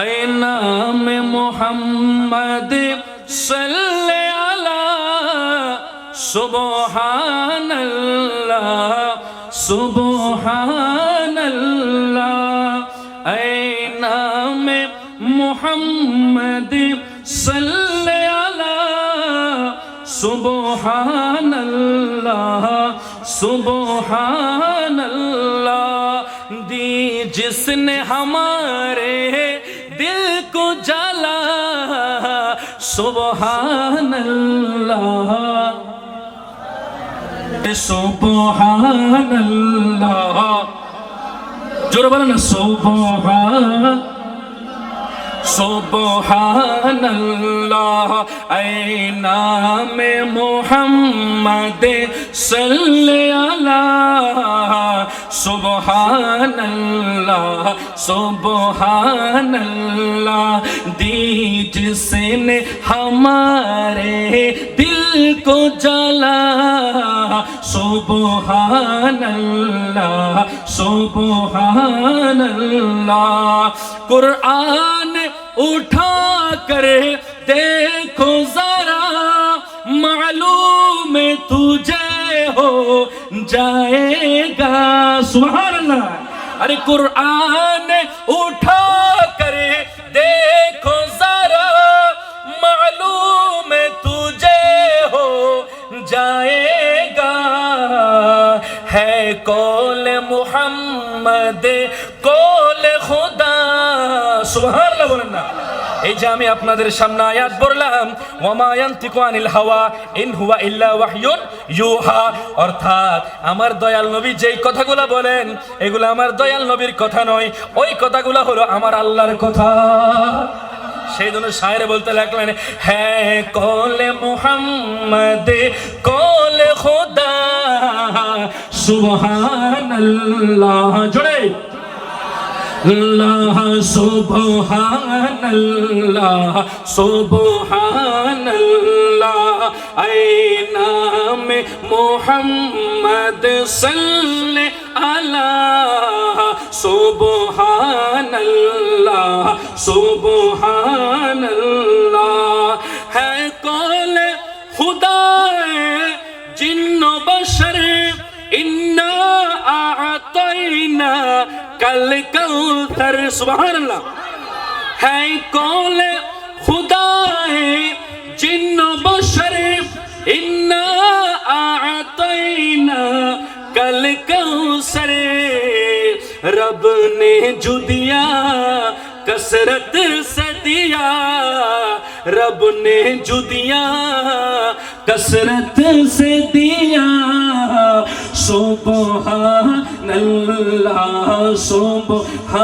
اے نام محمد صلی علی سبحان اللہ سبحان اللہ۔ اے نام محمد صلی علی سبحان اللہ سبحان اللہ۔ دی جس نے ہمارے दिल को जला सुबहान अल्लाह सुबहान अल्लाह जोर बोला ना सुबहान সুবহানাল্লাহ, এই নামে মোহাম্মদ সাল্লাল্লাহ সুবহানাল্লাহ সুবহানাল্লাহ। দিজসে নে হামারে দিল কো জ্বালা, সুবহানাল্লাহ সুবহানাল্লাহ। কুরআনে اٹھا کر دیکھو ذرا، معلوم تجھے ہو جائے گا۔ سبحان اللہ۔ ارے قرآن، اٹھا کر دیکھو ذرا، معلوم تجھے ہو جائے گا۔ ہے کول محمد کول خدا۔ বলেন না। এই যে আমি আপনাদের সামনে আনিল হাওয়া অর্থাৎ আমার দয়াল নবী যেই কথাগুলো বলেন, এগুলো আমার দয়াল নবীর কথা নয়, ওই কথাগুলো হলো আমার আল্লাহর কথা। সেই জন্য শায়ের বলতে লাগলেন হ্যাঁ কলে মোহাম্মদ, কলে খোদা, সুবহানাল্লাহ। জোরে। আল্লাহ, সুবহানাল্লাহ সুবহানাল্লাহ আই নাম মোহাম্মদ সাল্লে আলা সুবহানাল্লাহ সুবহানাল্লাহ। হ্যাঁ কল খুদা জিন্ন বশর ইন্না আতাইনা کل کل تر، سبحان اللہ۔ ہے کول خدا ہے جن و بشر؟ انا اعطینا کل کل سر۔ رب نے جو دیا کسرت سدیا۔ رب نے جو دیا کسرت سے دیا সুবহানাল্লাহ সুবহানাল্লাহ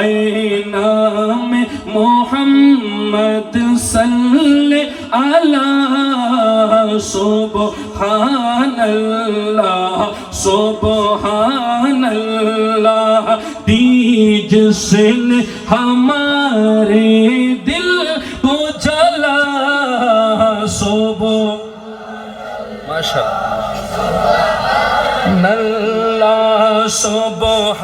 আই নামে মোহাম্মদ সাল্লি আলা সুবহানাল্লাহ সুবহানাল্লাহ, দীজ সিন हमारे दिल को जला सोबो আল্লাহ সুবহানাল্লাহ।